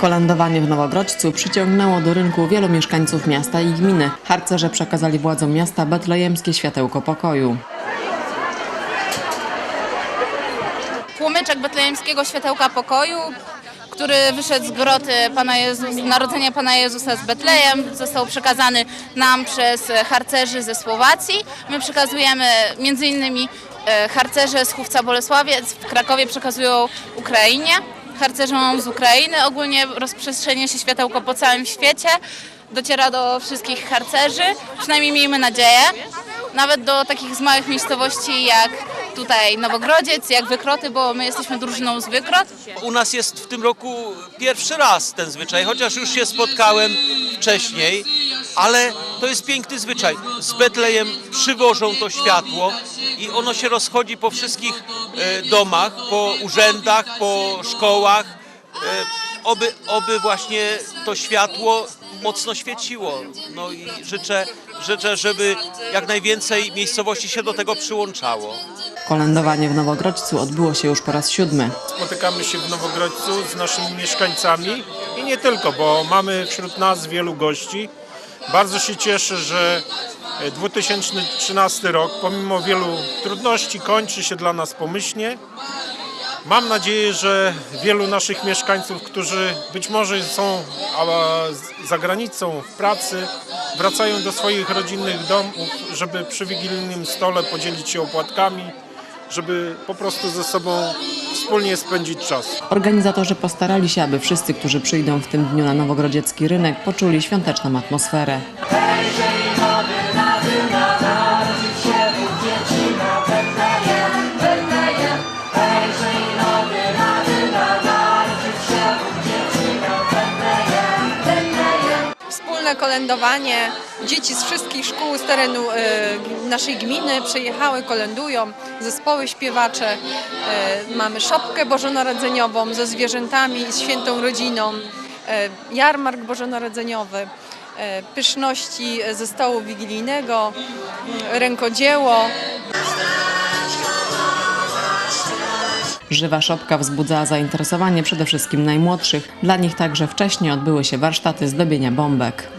Kolandowanie w Nowogrodźcu przyciągnęło do rynku wielu mieszkańców miasta i gminy. Harcerze przekazali władzom miasta betlejemskie światełko pokoju. Tłumyczek betlejemskiego światełka pokoju, który wyszedł z groty Pana Jezus, Narodzenia Pana Jezusa z Betlejem, został przekazany nam przez harcerzy ze Słowacji. My przekazujemy między innymi harcerze z Chówca Bolesławiec w Krakowie przekazują Ukrainie, harcerzom z Ukrainy. Ogólnie rozprzestrzenia się światełko po całym świecie, dociera do wszystkich harcerzy, przynajmniej miejmy nadzieję nawet do takich z małych miejscowości jak tutaj Nowogrodziec, jak Wykroty, bo my jesteśmy drużyną z Wykrot. U nas jest w tym roku pierwszy raz ten zwyczaj, chociaż już się spotkałem wcześniej, ale to jest piękny zwyczaj. Z Betlejem przywożą to światło i ono się rozchodzi po wszystkich e, domach, po urzędach, po szkołach. E, Oby, oby właśnie to światło mocno świeciło. No i życzę, życzę, żeby jak najwięcej miejscowości się do tego przyłączało. Kolędowanie w Nowogrodźcu odbyło się już po raz siódmy. Spotykamy się w Nowogrodźcu z naszymi mieszkańcami i nie tylko, bo mamy wśród nas wielu gości. Bardzo się cieszę, że 2013 rok, pomimo wielu trudności, kończy się dla nas pomyślnie. Mam nadzieję, że wielu naszych mieszkańców, którzy być może są za granicą w pracy, wracają do swoich rodzinnych domów, żeby przy wigilijnym stole podzielić się opłatkami, żeby po prostu ze sobą wspólnie spędzić czas. Organizatorzy postarali się, aby wszyscy, którzy przyjdą w tym dniu na nowogrodziecki rynek, poczuli świąteczną atmosferę. Wspólne kolędowanie. Dzieci z wszystkich szkół z terenu e, naszej gminy przyjechały, kolędują, zespoły śpiewacze. E, mamy szopkę bożonarodzeniową ze zwierzętami i świętą rodziną. E, jarmark bożonarodzeniowy. Pyszności ze stołu wigilijnego, rękodzieło, Żywa szopka wzbudzała zainteresowanie przede wszystkim najmłodszych. Dla nich także wcześniej odbyły się warsztaty zdobienia bombek.